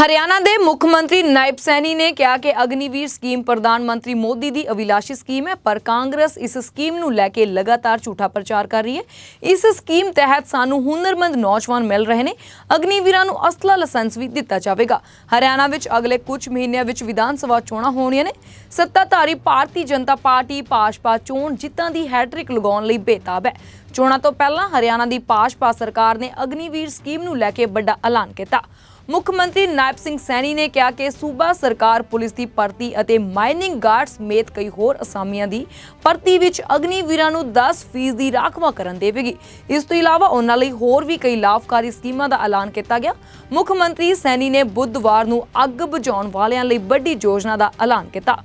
ਹਰਿਆਣਾ ਦੇ ਮੁੱਖ ਮੰਤਰੀ ਨਾਇਬ ਸੈਣੀ ਨੇ ਕਿਹਾ ਕਿ ਅਗਨੀਵੀਰ ਸਕੀਮ ਪ੍ਰਧਾਨ ਮੰਤਰੀ ਮੋਦੀ ਦੀ ਅਭਿਲਾਸ਼ੀ ਸਕੀਮ ਹੈ, ਪਰ ਕਾਂਗਰਸ ਇਸ ਸਕੀਮ ਨੂੰ ਲੈ ਕੇ ਲਗਾਤਾਰ ਝੂਠਾ ਪ੍ਰਚਾਰ ਕਰ ਰਹੀ ਹੈ। ਇਸ ਸਕੀਮ ਤਹਿਤ ਸਾਨੂੰ ਹੁਨਰਮੰਦ ਨੌਜਵਾਨ ਮਿਲ ਰਹੇ ਨੇ। ਅਗਨੀਵੀਰਾਂ ਨੂੰ ਅਸਲਾ ਲਾਇਸੈਂਸ ਵੀ ਦਿੱਤਾ ਜਾਵੇਗਾ। ਹਰਿਆਣਾ ਵਿੱਚ ਅਗਲੇ ਕੁਝ ਮਹੀਨਿਆਂ ਵਿੱਚ ਵਿਧਾਨ ਸਭਾ ਚੋਣਾਂ ਹੋਣੀਆਂ ਨੇ। ਸੱਤਾਧਾਰੀ ਭਾਰਤੀ ਜਨਤਾ ਪਾਰਟੀ ਭਾਜਪਾ ਚੋਣ ਜਿੱਤਾਂ ਦੀ ਹੈਟ੍ਰਿਕ ਲਗਾਉਣ ਲਈ ਬੇਤਾਬ ਹੈ। ਚੋਣਾਂ ਤੋਂ ਪਹਿਲਾਂ ਹਰਿਆਣਾ ਦੀ ਭਾਜਪਾ ਸਰਕਾਰ ਨੇ ਅਗਨੀਵੀਰ ਸਕੀਮ ਨੂੰ ਲੈ ਕੇ ਵੱਡਾ ਐਲਾਨ ਕੀਤਾ। ਮੁੱਖ ਮੰਤਰੀ ਨਾਇਬ ਸਿੰਘ ਸੈਣੀ ਨੇ ਕਿਹਾ ਕਿ ਸੂਬਾ ਸਰਕਾਰ, ਪੁਲਿਸ ਦੀ ਭਰਤੀ ਅਤੇ ਮਾਈਨਿੰਗ ਗਾਰਡਸ ਸਮੇਤ ਕਈ ਹੋਰ ਅਸਾਮੀਆਂ ਦੀ ਭਰਤੀ ਵਿੱਚ ਅਗਨੀਵੀਰਾਂ ਨੂੰ 10% ਦੀ ਰਾਖਵਾਂਕਰਨ ਦੇਵੇਗੀ। ਇਸ ਤੋਂ ਇਲਾਵਾ ਉਹਨਾਂ ਲਈ ਹੋਰ ਵੀ ਕਈ ਲਾਭਕਾਰੀ ਸਕੀਮਾਂ ਦਾ ਐਲਾਨ ਕੀਤਾ ਗਿਆ। ਮੁੱਖ ਮੰਤਰੀ ਸੈਣੀ ਨੇ ਬੁੱਧਵਾਰ ਨੂੰ ਅੱਗ ਬੁਝਾਉਣ ਵਾਲਿਆਂ ਲਈ ਵੱਡੀ ਯੋਜਨਾ ਦਾ ਐਲਾਨ ਕੀਤਾ।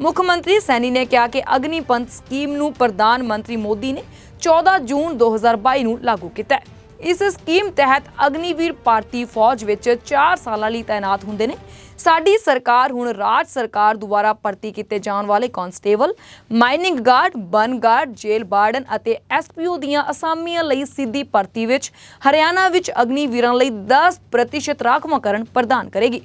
ਮੁੱਖ ਮੰਤਰੀ ਸੈਣੀ ਨੇ ਕਿਹਾ ਕਿ ਅਗਨੀਪੰਥ ਸਕੀਮ ਨੂੰ ਪ੍ਰਧਾਨ ਮੰਤਰੀ ਮੋਦੀ ਨੇ 14 ਜੂਨ 2022 ਨੂੰ ਲਾਗੂ ਕੀਤਾ ਹੈ। ਇਸ ਸਕੀਮ ਤਹਿਤ ਅਗਨੀਵੀਰ ਭਾਰਤੀ ਫੌਜ ਵਿੱਚ 4 ਸਾਲਾਂ ਲਈ ਤਾਇਨਾਤ ਹੁੰਦੇ ਨੇ। ਸਾਡੀ ਸਰਕਾਰ ਹੁਣ ਰਾਜ ਸਰਕਾਰ ਦੁਆਰਾ ਭਰਤੀ ਕੀਤੇ ਜਾਣ ਵਾਲੇ ਕਾਂਸਟੇਬਲ ਮਾਈਨਿੰਗ ਗਾਰਡ, ਬਨ ਗਾਰਡ, ਜੇਲ ਬਾਰਡਨ ਅਤੇ ਐਸਪੀਓ ਦੀਆਂ ਅਸਾਮੀਆਂ ਲਈ ਸਿੱਧੀ ਭਰਤੀ ਵਿੱਚ ਹਰਿਆਣਾ ਵਿੱਚ ਅਗਨੀਵੀਰਾਂ ਲਈ 10% ਰਾਖਵਾਂਕਰਨ ਪ੍ਰਦਾਨ ਕਰੇਗੀ।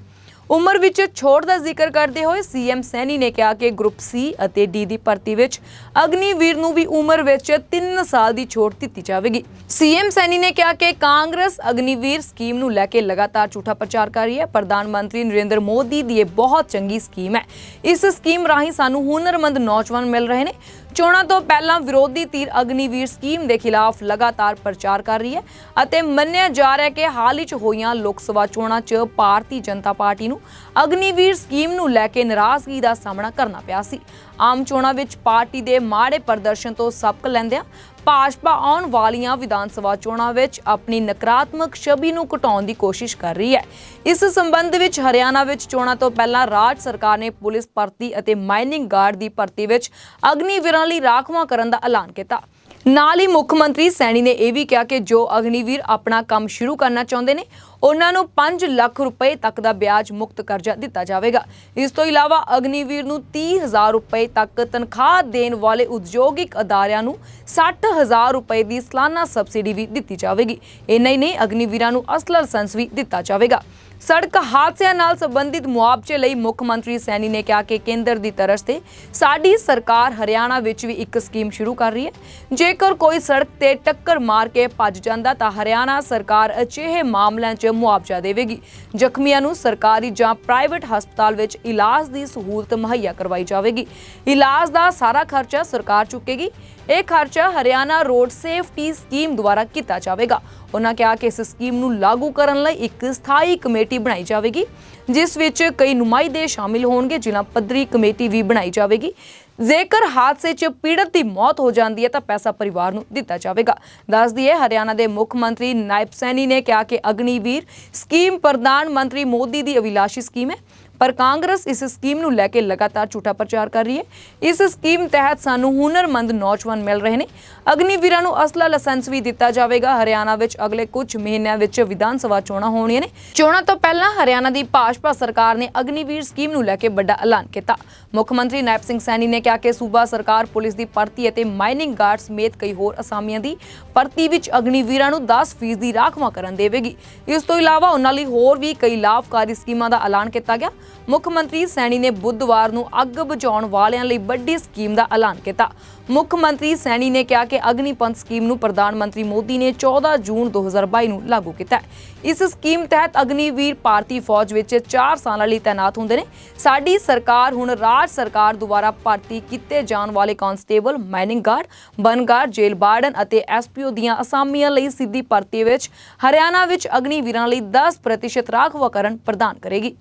ਉਮਰ ਵਿੱਚ ਛੋਟ ਦਾ ਜ਼ਿਕਰ ਕਰਦੇ ਹੋਏ ਸੀਐਮ ਸੈਣੀ ਨੇ ਕਿਹਾ ਕਿ ਗਰੁੱਪ ਸੀ ਅਤੇ ਡੀ ਦੀ ਭਰਤੀ ਵਿੱਚ ਅਗਨੀਵੀਰ ਨੂੰ ਵੀ ਉਮਰ ਵਿੱਚ 3 ਸਾਲ ਦੀ ਛੋਟ ਦਿੱਤੀ ਜਾਵੇਗੀ। ਸੀਐਮ ਸੈਣੀ ਨੇ ਕਿਹਾ ਕਿ ਕਾਂਗਰਸ ਅਗਨੀਵੀਰ ਸਕੀਮ ਨੂੰ ਲੈ ਕੇ ਲਗਾਤਾਰ ਝੂਠਾ ਪ੍ਰਚਾਰ ਕਰ ਰਹੀ ਹੈ। ਪ੍ਰਧਾਨ ਮੰਤਰੀ ਨਰਿੰਦਰ ਮੋਦੀ ਦੀ ਇਹ ਬਹੁਤ ਚੰਗੀ ਸਕੀਮ ਹੈ। ਇਸ ਸਕੀਮ ਰਾਹੀਂ ਸਾਨੂੰ ਹੁਨਰਮੰਦ ਨੌਜਵਾਨ ਮਿਲ ਰਹੇ ਨੇ। ਚੋਣਾਂ ਤੋਂ ਪਹਿਲਾਂ ਵਿਰੋਧੀ ਧਿਰ ਅਗਨੀਵੀਰ ਸਕੀਮ ਦੇ ਖਿਲਾਫ ਲਗਾਤਾਰ ਪ੍ਰਚਾਰ ਕਰ ਰਹੀ ਹੈ ਅਤੇ ਮੰਨਿਆ ਜਾ ਰਿਹਾ ਹੈ ਕਿ ਹਾਲ ਹੀ 'ਚ ਹੋਈਆਂ ਲੋਕ ਸਭਾ ਚੋਣਾਂ 'ਚ ਭਾਰਤੀ ਜਨਤਾ ਪਾਰਟੀ ਨੂੰ ਅਗਨੀਵੀਰ ਸਕੀਮ ਨੂੰ ਲੈ ਕੇ ਨਾਰਾਜ਼ਗੀ ਦਾ ਸਾਹਮਣਾ ਕਰਨਾ ਪਿਆ ਸੀ। ਆਮ ਚੋਣਾਂ ਵਿੱਚ ਪਾਰਟੀ ਦੇ ਮਾੜੇ ਪ੍ਰਦਰਸ਼ਨ ਤੋਂ ਸਬਕ ਲੈਂਦਿਆਂ ਭਾਜਪਾ ਆਉਣ ਵਾਲੀਆਂ ਵਿਧਾਨ ਸਭਾ ਚੋਣਾਂ ਵਿੱਚ ਆਪਣੀ ਨਕਾਰਾਤਮਕ ਛਵੀ ਨੂੰ ਘਟਾਉਣ ਦੀ ਕੋਸ਼ਿਸ਼ ਕਰ ਰਹੀ ਹੈ। ਇਸ ਸੰਬੰਧ ਵਿੱਚ ਹਰਿਆਣਾ ਵਿੱਚ ਚੋਣਾਂ ਤੋਂ ਪਹਿਲਾਂ ਰਾਜ ਸਰਕਾਰ ਨੇ ਪੁਲਿਸ ਭਰਤੀ ਅਤੇ ਮਾਈਨਿੰਗ ਗਾਰਡ ਦੀ ਭਰਤੀ ਵਿੱਚ ਅਗਨੀਵੀਰਾਂ ਲਈ ਰਾਖਵਾਂ ਕਰਨ ਦਾ ਐਲਾਨ ਕੀਤਾ। ਨਾਲ ਹੀ ਮੁੱਖ ਮੰਤਰੀ ਸੈਣੀ ਨੇ ਇਹ ਵੀ ਕਿਹਾ ਕਿ ਜੋ ਅਗਨੀਵੀਰ ਆਪਣਾ ਕੰਮ ਸ਼ੁਰੂ ਕਰਨਾ ਚਾਹੁੰਦੇ ਨੇ, ਉਹਨਾਂ ਨੂੰ 5 ਲੱਖ ਰੁਪਏ ਤੱਕ ਦਾ ਵਿਆਜ ਮੁਕਤ ਕਰਜ਼ਾ ਦਿੱਤਾ ਜਾਵੇਗਾ। ਇਸ ਤੋਂ ਇਲਾਵਾ ਅਗਨੀਵੀਰ ਨੂੰ 30000 ਰੁਪਏ ਤੱਕ ਤਨਖਾਹ ਦੇਣ ਵਾਲੇ ਉਦਯੋਗਿਕ ਅਦਾਰਿਆਂ ਨੂੰ 60000 ਰੁਪਏ ਦੀ ਸਾਲਾਨਾ ਸਬਸਿਡੀ ਵੀ ਦਿੱਤੀ ਜਾਵੇਗੀ। ਇੰਨਾ ਹੀ ਨਹੀਂ, ਅਗਨੀਵੀਰਾਂ ਨੂੰ ਅਸਲ ਲਾਇਸੈਂਸ ਵੀ ਦਿੱਤਾ ਜਾਵੇਗਾ। ਸੜਕ ਹਾਦਸਿਆਂ ਨਾਲ ਸੰਬੰਧਿਤ ਮੁਆਵਜ਼ੇ ਲਈ ਮੁੱਖ ਮੰਤਰੀ ਸੈਣੀ ਨੇ ਕਿਹਾ ਕਿ ਕੇਂਦਰ ਦੀ ਤਰਫ ਤੇ ਸਾਡੀ ਸਰਕਾਰ ਹਰਿਆਣਾ ਵਿੱਚ ਵੀ ਇੱਕ ਸਕੀਮ ਸ਼ੁਰੂ ਕਰ ਰਹੀ ਹੈ। ਜੇਕਰ ਕੋਈ ਸੜਕ ਤੇ ਟੱਕਰ ਮਾਰ ਕੇ ਭੱਜ ਜਾਂਦਾ ਤਾਂ ਹਰਿਆਣਾ ਸਰਕਾਰ ਅਜਿਹੇ ਮਾਮਲਿਆਂ 'ਚ ਮੁਆਵਜ਼ਾ ਦੇਵੇਗੀ। ਜ਼ਖਮੀਆਂ ਨੂੰ ਸਰਕਾਰੀ ਜਾਂ ਪ੍ਰਾਈਵੇਟ ਹਸਪਤਾਲ ਵਿੱਚ ਇਲਾਜ ਦੀ ਸਹੂਲਤ ਮੁਹੱਈਆ ਕਰਵਾਈ ਜਾਵੇਗੀ। ਇਲਾਜ ਦਾ ਸਾਰਾ ਖਰਚਾ ਸਰਕਾਰ ਚੁੱਕੇਗੀ। ਇਹ ਖਰਚਾ ਹਰਿਆਣਾ ਰੋਡ ਸੇਫਟੀ ਸਕੀਮ ਦੁਆਰਾ ਕੀਤਾ ਜਾਵੇਗਾ। ਉਹਨਾਂ ਕਿਹਾ ਕਿ ਇਸ ਸਕੀਮ ਨੂੰ ਲਾਗੂ ਕਰਨ ਲਈ ਇੱਕ ਸਥਾਈ ਕਮੇਟੀ ਬਣਾਈ ਜਾਵੇਗੀ, ਜਿਸ ਵਿੱਚ ਕਈ ਨੁਮਾਇੰਦੇ ਸ਼ਾਮਿਲ ਹੋਣਗੇ ਜ਼ਿਲ੍ਹਾ ਪੱਧਰੀ ਕਮੇਟੀ ਵੀ ਬਣਾਈ ਜਾਵੇਗੀ। ਜੇਕਰ ਹਾਦਸੇ 'ਚ ਪੀੜਤ ਦੀ ਮੌਤ ਹੋ ਜਾਂਦੀ ਹੈ ਤਾਂ ਪੈਸਾ ਪਰਿਵਾਰ ਨੂੰ ਦਿੱਤਾ ਜਾਵੇਗਾ। ਦੱਸ ਦਈਏ ਹਰਿਆਣਾ ਦੇ ਮੁੱਖ ਮੰਤਰੀ ਨਾਇਬ ਸੈਣੀ ਨੇ ਕਿਹਾ ਕਿ ਅਗਨੀਵੀਰ ਸਕੀਮ ਪ੍ਰਧਾਨ ਮੰਤਰੀ ਮੋਦੀ ਦੀ ਅਭਿਲਾਸ਼ੀ ਸਕੀਮ ਹੈ। ਪਰ ਕਾਂਗਰਸ ਇਸ ਸਕੀਮ ਨੂੰ ਲੈ ਕੇ ਲਗਾਤਾਰ ਝੂਠਾ ਪ੍ਰਚਾਰ ਕਰ ਰਹੀ ਹੈ। ਇਸ ਸਕੀਮ ਤਹਿਤ ਸਾਨੂੰ ਹੁਨਰਮੰਦ ਨੌਜਵਾਨ ਮਿਲ ਰਹੇ ਨੇ। ਅਗਨੀਵੀਰਾਂ ਨੂੰ ਅਸਲਾ ਲਾਇਸੈਂਸ ਵੀ ਦਿੱਤਾ ਜਾਵੇਗਾ। ਹਰਿਆਣਾ ਵਿੱਚ ਅਗਲੇ ਕੁਝ ਮਹੀਨਿਆਂ ਵਿੱਚ ਵਿਧਾਨ ਸਭਾ ਚੋਣਾਂ ਹੋਣੀਆਂ ਨੇ। ਚੋਣਾਂ ਤੋਂ ਪਹਿਲਾਂ ਹਰਿਆਣਾ ਦੀ ਭਾਜਪਾ ਸਰਕਾਰ ਨੇ ਅਗਨੀਵੀਰ ਸਕੀਮ ਨੂੰ ਲੈ ਕੇ ਵੱਡਾ ਐਲਾਨ ਕੀਤਾ। ਮੁੱਖ ਮੰਤਰੀ ਨਾਇਬ ਸਿੰਘ ਸੈਣੀ ਨੇ ਕਿਹਾ ਕਿ ਸੂਬਾ ਸਰਕਾਰ, ਪੁਲਿਸ ਦੀ ਭਰਤੀ ਅਤੇ ਮਾਈਨਿੰਗ ਗਾਰਡ ਸਮੇਤ ਕਈ ਹੋਰ ਅਸਾਮੀਆਂ ਦੀ ਭਰਤੀ ਵਿੱਚ ਅਗਨੀਵੀਰਾਂ ਨੂੰ 10% ਦੀ ਰਾਖਵਾਂਕਰਨ ਦੇਵੇਗੀ। ਇਸ ਤੋਂ ਇਲਾਵਾ ਉਹਨਾਂ ਲਈ ਹੋਰ ਵੀ ਕਈ ਲਾਭਕਾਰੀ ਸਕੀਮਾਂ ਦਾ ਐਲਾਨ ਕੀਤਾ ਗਿਆ। ਮੁੱਖ ਮੰਤਰੀ ਸੈਣੀ ਨੇ ਬੁੱਧਵਾਰ ਨੂੰ ਅੱਗ ਬੁਝਾਉਣ ਵਾਲਿਆਂ ਲਈ ਵੱਡੀ ਸਕੀਮ ਦਾ ਐਲਾਨ ਕੀਤਾ। ਮੁੱਖ ਮੰਤਰੀ ਸੈਣੀ ਨੇ ਕਿਹਾ ਕਿ ਅਗਨੀਪੰਥ ਸਕੀਮ ਨੂੰ ਪ੍ਰਧਾਨ ਮੰਤਰੀ ਮੋਦੀ ਨੇ 14 ਜੂਨ 2022 ਨੂੰ ਲਾਗੂ ਕੀਤਾ ਹੈ। ਇਸ ਸਕੀਮ ਤਹਿਤ ਅਗਨੀਵੀਰ ਭਾਰਤੀ ਫੌਜ ਵਿੱਚ 4 ਸਾਲਾਂ ਲਈ ਤਾਇਨਾਤ ਹੁੰਦੇ ਨੇ। ਸਾਡੀ ਸਰਕਾਰ ਹੁਣ ਰਾਜ ਸਰਕਾਰ ਦੁਆਰਾ ਭਰਤੀ ਕੀਤੇ ਜਾਣ ਵਾਲੇ ਕਾਂਸਟੇਬਲ, ਮਾਈਨਿੰਗ ਗਾਰਡ ਬਨ ਗਾਰਡ ਜੇਲ੍ਹ ਵਾਰਡਨ ਅਤੇ ਐਸਪੀਓ ਦੀਆਂ ਅਸਾਮੀਆਂ ਲਈ ਸਿੱਧੀ ਭਰਤੀ ਵਿੱਚ ਹਰਿਆਣਾ ਵਿੱਚ ਅਗਨੀਵੀਰਾਂ ਲਈ 10% ਰਾਖਵਾਂਕਰਨ ਪ੍ਰਦਾਨ ਕਰੇਗੀ।